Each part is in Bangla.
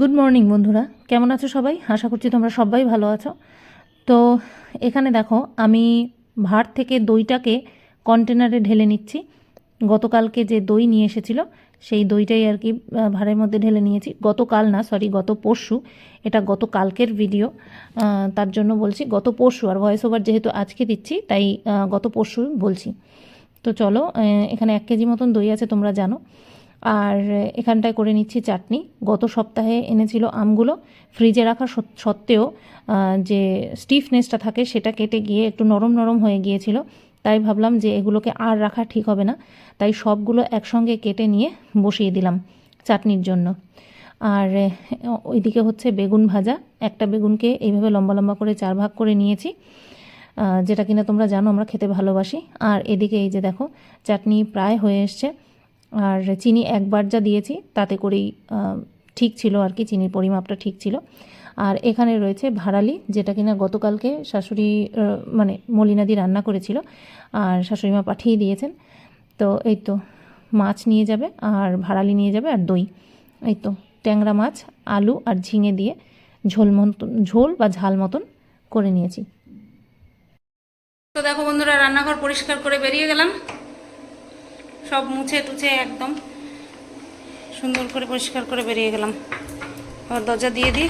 গুড মর্নিং বন্ধুরা। কেমন আছো সবাই? আশা করছি তোমরা সবাই ভালো আছো। তো এখানে দেখো, আমি ভাট থেকে দইটাকে কন্টেনারে ঢেলে নিচ্ছি। গতকালকে যে দই নিয়ে এসেছিল, সেই দইটাই আর কি ভাড়ের মধ্যে ঢেলে নিয়েছি। গতকাল না সরি গত পরশু, এটা গত কালকের ভিডিও তার জন্য বলছি গত পরশু, আর ভয়েস ওভার যেহেতু আজকে দিচ্ছি, তাই গত পরশু বলছি। তো চলো এখানে এক কেজি মতন দই আছে, তোমরা জানো। আর এখানটায় করে নিচ্ছি চাটনি। গত সপ্তাহে এনেছিল আমগুলো। ফ্রিজে রাখা সত্ত্বেও যে স্টিফনেসটা থাকে সেটা কেটে গিয়ে একটু নরম নরম হয়ে গিয়েছিল। তাই ভাবলাম যে এগুলোকে আর রাখা ঠিক হবে না। তাই সবগুলো একসঙ্গে কেটে নিয়ে বসিয়ে দিলাম চাটনির জন্য। আর ওইদিকে হচ্ছে বেগুন ভাজা। একটা বেগুনকে এইভাবে লম্বা লম্বা করে চার ভাগ করে নিয়েছি। যেটা কিনা তোমরা জানো, আমরা খেতে ভালোবাসি। আর এদিকে এই যে দেখো, চাটনি প্রায় হয়ে এসছে। আর চিনি একবার যা দিয়েছি, তাতে করেই ঠিক ছিল আর কি, চিনির পরিমাপটা ঠিক ছিল। আর এখানে রয়েছে ভাড়ালি, যেটা কিনা গতকালকে শাশুড়ি মানে মলিনাদি রান্না করেছিল আর শাশুড়ি মা পাঠিয়ে দিয়েছেন। তো এই তো মাছ নিয়ে যাবে আর ভাড়ালি নিয়ে যাবে আর দই। এই তো ট্যাংরা মাছ, আলু আর ঝিঙে দিয়ে ঝোল মতন, ঝোল বা ঝাল মতন করে নিয়েছি। তো দেখো বন্ধুরা, রান্নাঘর পরিষ্কার করে বেরিয়ে গেলাম। সব মুছে টুছে একদম সুন্দর করে পরিষ্কার করে বেরিয়ে গেলাম। এবার দরজা দিয়ে দিই,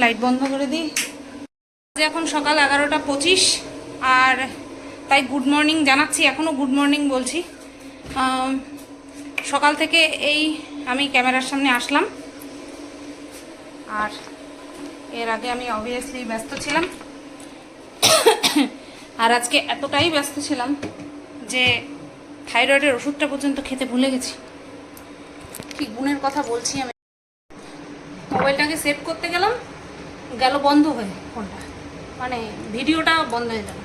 লাইট বন্ধ করে দিই। আজ এখন সকাল এগারোটা পঁচিশ, আর তাই গুড মর্নিং জানাচ্ছি এখনও গুড মর্নিং বলছি। সকাল থেকে এই আমি ক্যামেরার সামনে আসলাম। আর এর আগে আমি অবভিয়াসলি ব্যস্ত ছিলাম। আর আজকে এতটাই ব্যস্ত ছিলাম যে থাইরয়েডের ওষুধটা পর্যন্ত খেতে ভুলে গেছি। কি গুণের কথা বলছি আমি। মোবাইলটাকে সেট করতে গেলাম, গেল বন্ধ হয়ে ফোনটা। মানে ভিডিওটা বন্ধ হয়ে গেল।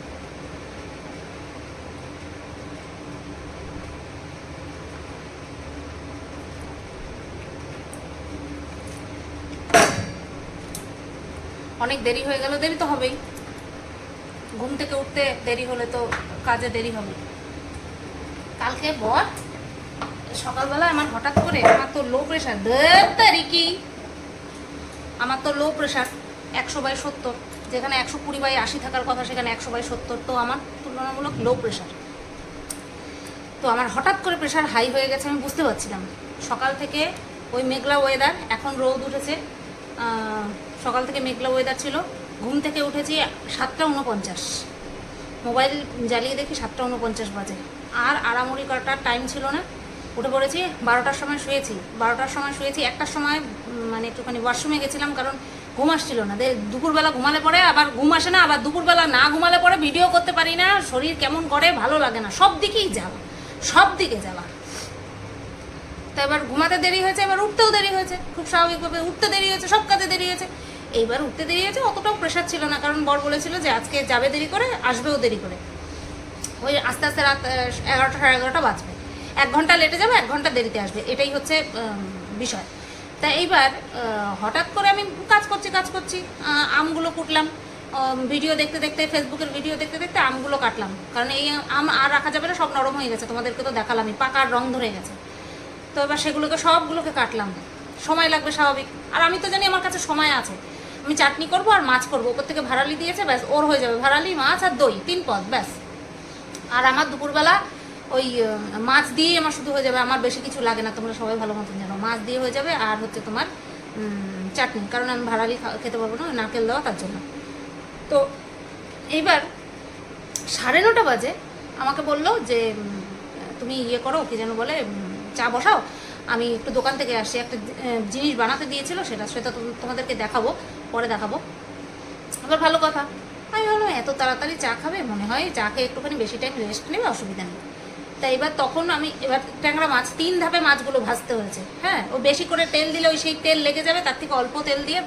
অনেক দেরি হয়ে গেল, দেরি তো হবেই। ঘুম থেকে উঠতে দেরি হলে তো কাজে দেরি হবে। কালকে বর, সকালবেলা আমার হঠাৎ করে আমার তো লো প্রেশার কি আমার তো লো প্রেশার একশো বাই সত্তর, যেখানে একশো কুড়ি বাই আশি থাকার কথা, সেখানে একশো বাই সত্তর, তো আমার তুলনামূলক লো প্রেশার তো আমার হঠাৎ করে প্রেশার হাই হয়ে গেছে, আমি বুঝতে পারছিলাম। সকাল থেকে ওই মেঘলা ওয়েদার এখন রোদ উঠেছে। সকাল থেকে মেঘলা ওয়েদার ছিল, ঘুম থেকে উঠেছি সাতটা উনপঞ্চাশ মোবাইল জ্বালিয়ে দেখি সাতটা উনপঞ্চাশ বাজে। আর আড়ামুড়ি করাটার টাইম ছিল না। উঠে পড়েছি, বারোটার সময় শুয়েছি। বারোটার সময় শুয়েছি, একটার সময় মানে একটুখানি ওয়াশরুমে গেছিলাম কারণ ঘুম আসছিল না। দুপুরবেলা ঘুমালে পরে আবার ঘুম আসে না, আবার দুপুরবেলা না ঘুমালে পরে ভিডিও করতে পারি না, শরীর কেমন করে ভালো লাগে না। সব দিকেই যাওয়া সব দিকে যাওয়া তো এবার ঘুমাতে দেরি হয়েছে, এবার উঠতেও দেরি হয়েছে। খুব স্বাভাবিকভাবে উঠতে দেরি হয়েছে, সব কাজে দেরি হয়েছে। এইবার উঠতে দেরি হয়েছে, অতটাও প্রেশার ছিল না, কারণ বর বলেছিল যে আজকে যাবে দেরি করে, আসবেও দেরি করে। ওই আস্তে আস্তে রাত এগারোটা সাড়ে এগারোটা বাজবে। এক ঘণ্টা লেটে যাবে, এক ঘণ্টা দেরিতে আসবে। এটাই হচ্ছে বিষয়। তা এইবার হঠাৎ করে আমি কাজ করছি কাজ করছি আমগুলো কুটলাম ভিডিও দেখতে দেখতে ফেসবুকের ভিডিও দেখতে দেখতে আমগুলো কাটলাম। কারণ এই আম আর রাখা যাবে না, সব নরম হয়ে গেছে, তোমাদেরকে তো দেখালামই পাকার রং ধরে গেছে। তো এবার সেগুলোকে, সবগুলোকে কাটলাম। সময় লাগবে স্বাভাবিক। আর আমি তো জানি আমার কাছে সময় আছে। আমি চাটনি করব আর মাছ করব। ওপর থেকে ভাড়ালি দিয়েছে, ব্যাস, ওর হয়ে যাবে। ভাড়ালি, মাছ আর দই, তিন পদ, ব্যাস। আর আমার দুপুরবেলা ওই মাছ দিয়েই আমার শুধু হয়ে যাবে। আমার বেশি কিছু লাগে না, তোমরা সবাই ভালো মতন জানো। মাছ দিয়ে হয়ে যাবে আর হচ্ছে তোমার চাটনি। কারণ আমি ভাড়ালি খেতে পারব না নারকেল দেওয়া, তার জন্য। তো এইবার সাড়ে নটা বাজে আমাকে বলল যে তুমি ইয়ে করো, কি যেন বলে চা বসাও। আমি একটু দোকান থেকে আসি। একটা জিনিস বানাতে দিয়েছিল সেটা সেটা তোমাদেরকে দেখাবো, পরে দেখাবো। আবার ভালো কথা। এত তাড়াতাড়ি চা খাবে? মনে হয় চা খেয়ে একটুখানি বেশি টাইম রেস্ট নেবে, অসুবিধা নেই। তাই এবার তখন আমি, এবার ট্যাংরা মাছ, তিন ধাপে মাছগুলো ভাজতে হয়েছে হ্যাঁ? ও বেশি করে তেল দিলে ওই সেই তেল লেগে যাবে, তার থেকে অল্প তেল দিয়ে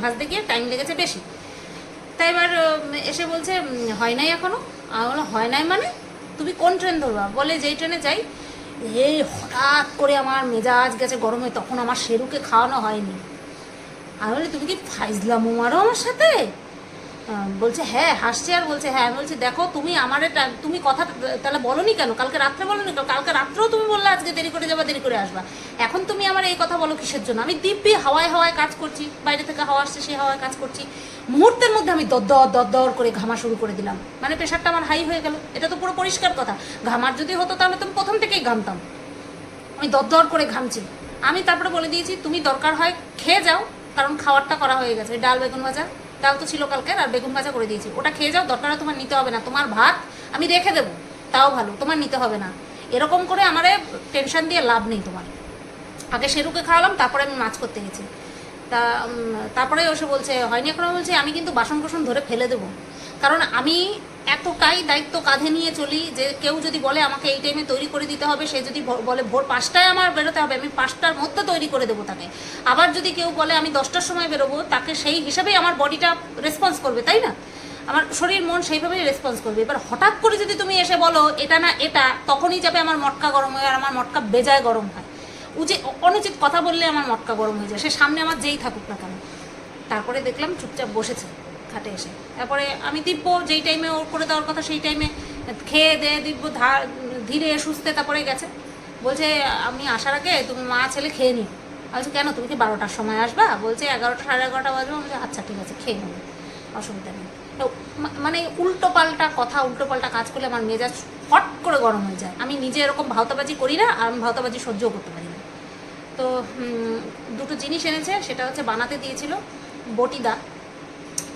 ভাজতে গিয়ে টাইম লেগেছে বেশি। তাই এবার এসে বলছে হয় নাই এখনও? আমি বললাম, হয় নাই মানে? তুমি কোন ট্রেন ধরবা? বলে, যেই ট্রেনে যাই। এই হঠাৎ করে আমার মেজাজ গেছে গরমে, তখন আমার শেরুকে খাওয়ানো হয়নি। আমি বলি, তুমি কি ফাইজলামো মারো আমার সাথে? বলছে হ্যাঁ হাসছে আর বলছে হ্যাঁ। আমি বলছি, দেখো, তুমি আমার তুমি কথা তাহলে বলনি কেন? কালকে রাত্রে বলনি কেন? কালকে রাত্রেও তুমি বললে আজকে দেরি করে যাবা, দেরি করে আসবা। এখন তুমি আমার এই কথা বলো কিসের জন্য? আমি দিব্যি হাওয়ায় হাওয়ায় কাজ করছি, বাইরে থেকে হাওয়া আসছে সেই হাওয়ায় কাজ করছি। মুহূর্তের মধ্যে আমি দর দর দর করে ঘামা শুরু করে দিলাম। মানে প্রেশারটা আমার হাই হয়ে গেল। এটা তো পুরো পরিষ্কার কথা। ঘামার যদি হতো তাহলে তুমি প্রথম থেকেই ঘামতাম। আমি দর দর করে ঘামছি। আমি তারপরে বলে দিয়েছি, তুমি দরকার হয় খেয়ে যাও, কারণ খাওয়ারটা করা হয়ে গেছে। ডাল বেগুন ভাজা ডাল তো ছিল কালকে, আর বেগুন ভাজা করে দিয়েছি। ওটা খেয়ে যাও, দরকার তোমার নিতে হবে না। তোমার ভাত আমি রেখে দেবো, তাও ভালো, তোমার নিতে হবে না। এরকম করে আমারে টেনশন দিয়ে লাভ নেই তোমার। আগে সেরুকে খাওয়ালাম, তারপরে আমি মাছ করতে গেছি। তা তারপরে ওসে বলছে, হয়নি এখন? বলছি, আমি কিন্তু বাসন কোসন ধরে ফেলে দেবো। কারণ আমি এতটাই দায়িত্ব কাঁধে নিয়ে চলি যে কেউ যদি বলে আমাকে এই টাইমে তৈরি করে দিতে হবে, সে যদি বলে ভোর পাঁচটায় আমার বেরোতে হবে, আমি পাঁচটার মধ্যে তৈরি করে দেবো তাকে। আবার যদি কেউ বলে আমি দশটার সময় বেরোবো, তাকে সেই হিসাবেই আমার বডিটা রেসপন্স করবে, তাই না? আমার শরীর, মন সেইভাবেই রেসপন্স করবে। এবার হঠাৎ করে যদি তুমি এসে বলো, এটা না, এটা, তখনই যাবে আমার মটকা গরম হয়, আর আমার মটকা বেজায় গরম হয়। উচিত অনুচিত কথা বললে আমার মটকা গরম হয়ে যায়। সে সামনে আমার যেই থাকুক না কেন। তারপরে দেখলাম চুপচাপ বসেছে। খাটে এসে। তারপরে আমি দিব্য যেই টাইমে ওর করে দেওয়ার কথা সেই টাইমে খেয়ে দিয়ে দিব্য ধার সুস্থে তারপরে গেছে। বলছে, আমি আসার আগে তুমি মা ছেলে খেয়ে নিও। বলছি, কেন? তুমি কি বারোটার সময় আসবা? বলছে, এগারোটা, সাড়ে এগারোটা বাজবে। বলছি আচ্ছা ঠিক আছে, খেয়ে নেব অসুবিধা নেই। মানে উল্টো পাল্টা কথা, উল্টো পাল্টা কাজ করলে আমার মেজাজ হট করে গরম হয়ে যায়। আমি নিজে এরকম ভাওতাবাজি করি না, আর আমি ভাওতাবাজি সহ্যও করতে পারি না। তো দুটো জিনিস এনেছে, সেটা হচ্ছে বানাতে দিয়েছিল বটিদা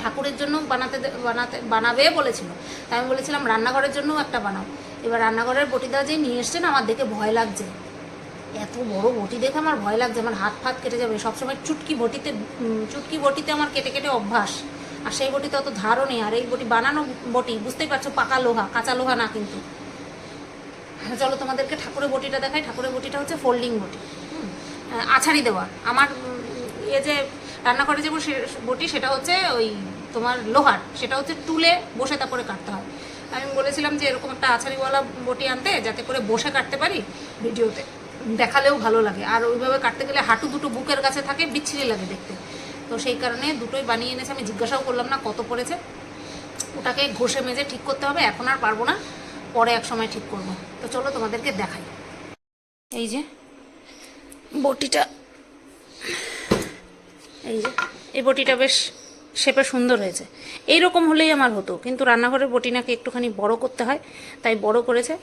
ঠাকুরের জন্য বানাতে বানাতে, বানাবে বলেছিল। তাই আমি বলেছিলাম, রান্নাঘরের জন্যও একটা বানাও। এবার রান্নাঘরের বটিদা যে নিয়ে এসছেন, আমার দেখে ভয় লাগছে। এত বড় বটি দেখে আমার ভয় লাগছে, আমার হাত ফাত কেটে যাবে। সবসময় চুটকি বটিতে চুটকি বটিতে আমার কেটে কেটে অভ্যাস। আর সেই বটিতে অত ধারও নেই। আর এই বটি বানানো বটি, বুঝতেই পারছ, পাকা লোহা, কাঁচা লোহা না কিন্তু। চলো তোমাদেরকে ঠাকুরের বটিটা দেখাই। ঠাকুরের বটিটা হচ্ছে ফোল্ডিং বটি। আছাড়ি দেওয়া। আমার এ যে রান্নাঘরে যে বটি, সেটা হচ্ছে ওই তোমার লোহার। সেটা হচ্ছে টুলে বসে তারপরে কাটতে হয়। আমি বলেছিলাম যে এরকম একটা আছাড়িওয়ালা বটি আনতে, যাতে করে বসে কাটতে পারি ভিডিওতে। দেখালেও ভালো লাগে। আর ওইভাবে কাটতে গেলে হাঁটু দুটো বুকের কাছে থাকে, বিচ্ছিরি লাগে দেখতে। তো সেই কারণে দুটোই বানিয়ে এনেছে। আমি জিজ্ঞাসাও করলাম না কত পড়েছে। ওটাকে ঘষে মেজে ঠিক করতে হবে। এখন আর পারব না। পরে এক সময় ঠিক করব। তো চলো তোমাদেরকে দেখাই। এই যে বটিটা এই যে, এই বটিটা বেশ শেপে সুন্দর হয়েছে। এই রকম হলেই আমার হতো, কিন্তু রান্নাঘরের বটি নাকি একটুখানি বড় করতে হয়, তাই বড় করেছে।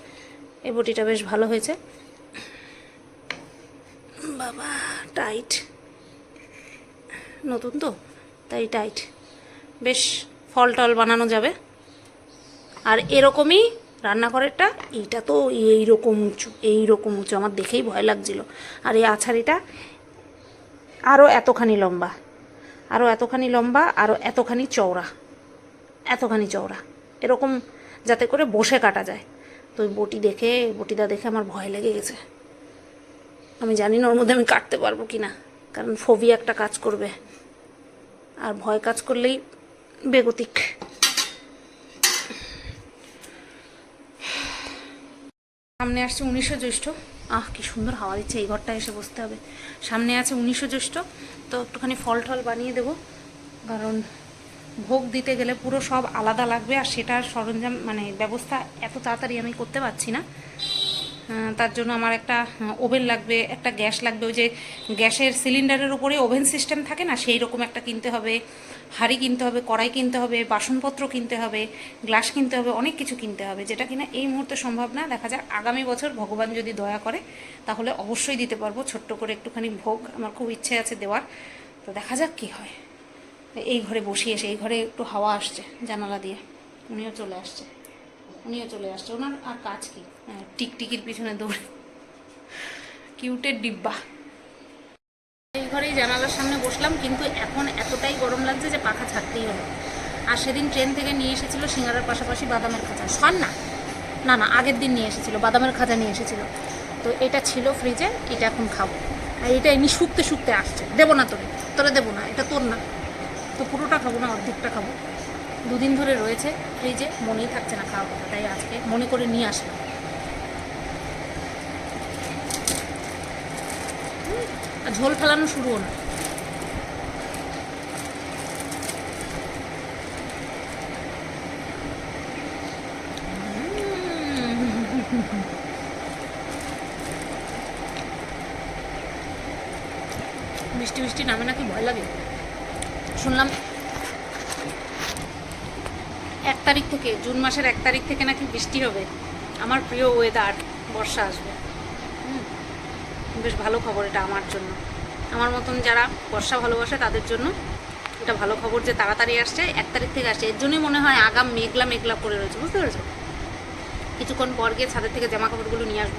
এই বটিটা বেশ ভালো হয়েছে। বাবা, টাইট। নতুন তো, তাই টাইট। বেশ ফল টল বানানো যাবে। আর এরকমই রান্নাঘরেরটা, এইটা তো এইরকম উঁচু এইরকম উঁচু, আমার দেখেই ভয় লাগছিল। আর এই আছাড়িটা আরও এতখানি লম্বা। আরও এতখানি লম্বা আরও এতখানি চওড়া। এতখানি চওড়া। এরকম যাতে করে বসে কাটা যায়। তো ওই বটি দেখে, বটিটা দেখে আমার ভয় লেগে গেছে। আমি জানি না ওর মধ্যে আমি কাটতে পারব কি না কারণ ফোবি একটা কাজ করবে। আর ভয় কাজ করলেই বেগতিক। সামনে আসছে উনিশশো জ্যৈষ্ঠ। আহ, কি সুন্দর হাওয়া দিচ্ছে, এই ঘরটা এসে বসতে হবে। সামনে আছে উনিশশো জ্যৈষ্ঠ তো একটুখানি ফল টল বানিয়ে দেবো। কারণ ভোগ দিতে গেলে পুরো সব আলাদা লাগবে, আর সেটার সরঞ্জাম মানে ব্যবস্থা এত তাড়াতাড়ি আমি করতে পারছি না। তার জন্য আমার একটা ওভেন লাগবে, একটা গ্যাস লাগবে, ওই যে গ্যাসের সিলিন্ডারের উপরে ওভেন সিস্টেম থাকে না, সেই রকম একটা কিনতে হবে, হাঁড়ি কিনতে হবে, কড়াই কিনতে হবে, বাসনপত্র কিনতে হবে, গ্লাস কিনতে হবে, অনেক কিছু কিনতে হবে, যেটা কিনা এই মুহূর্তে সম্ভব না। দেখা যাক, আগামী বছর ভগবান যদি দয়া করে, তাহলে অবশ্যই দিতে পারব, ছোট্ট করে একটুখানি ভোগ, আমার খুব ইচ্ছে আছে দেওয়ার। তো দেখা যাক কী হয়। এই ঘরে বসিয়ে এসে, এই ঘরে একটু হাওয়া আসছে জানালা দিয়ে, উনিও চলে আসছে। উনিও চলে আসছে। ওনার আর কাজ কি? হ্যাঁ, টিকটিকির পিছনে দৌড়ে। কিউটের ডিব্বা। এই ঘরেই জানালার সামনে বসলাম কিন্তু এখন এতটাই গরম লাগছে যে পাখা ছাড়তেই হলো আর সেদিন ট্রেন থেকে নিয়ে এসেছিল সিঙ্গারার পাশাপাশি বাদামের খাঁচা। সর না না না আগের দিন নিয়ে এসেছিল বাদামের খাঁচা নিয়ে এসেছিল। তো এটা ছিল ফ্রিজে এটা এখন খাব। আর এটা এমনি শুকতে শুকতে আসছে। দেবো না তোরে তোরে দেবো না এটা তোর না। তো পুরোটা খাব না অর্ধেকটা খাব। দুদিন ধরে রয়েছে ফ্রিজে মনেই থাকছে না খাওয়া কথা, তাই আজকে মনে করে নিয়ে আসলাম। আর ঝোল ফেলানো শুরুও না। মিষ্টি মিষ্টি নামে নাকি ভয় লাগে? শুনলাম এক তারিখ থেকে জুন মাসের এক তারিখ থেকে নাকি বৃষ্টি হবে। আমার প্রিয় ওয়েদার বর্ষা আসবে। হুম, বেশ ভালো খবর এটা আমার জন্য। আমার মতন যারা বর্ষা ভালোবাসে তাদের জন্য এটা ভালো খবর যে তাড়াতাড়ি আসছে এক তারিখ থেকে আসছে। এর জন্যই মনে হয় আগাম মেঘলা মেঘলা পড়ে রয়েছে বুঝতে পেরেছ? কিছুক্ষণ পর গিয়ে ছাদের থেকে জামা কাপড়গুলো নিয়ে আসব।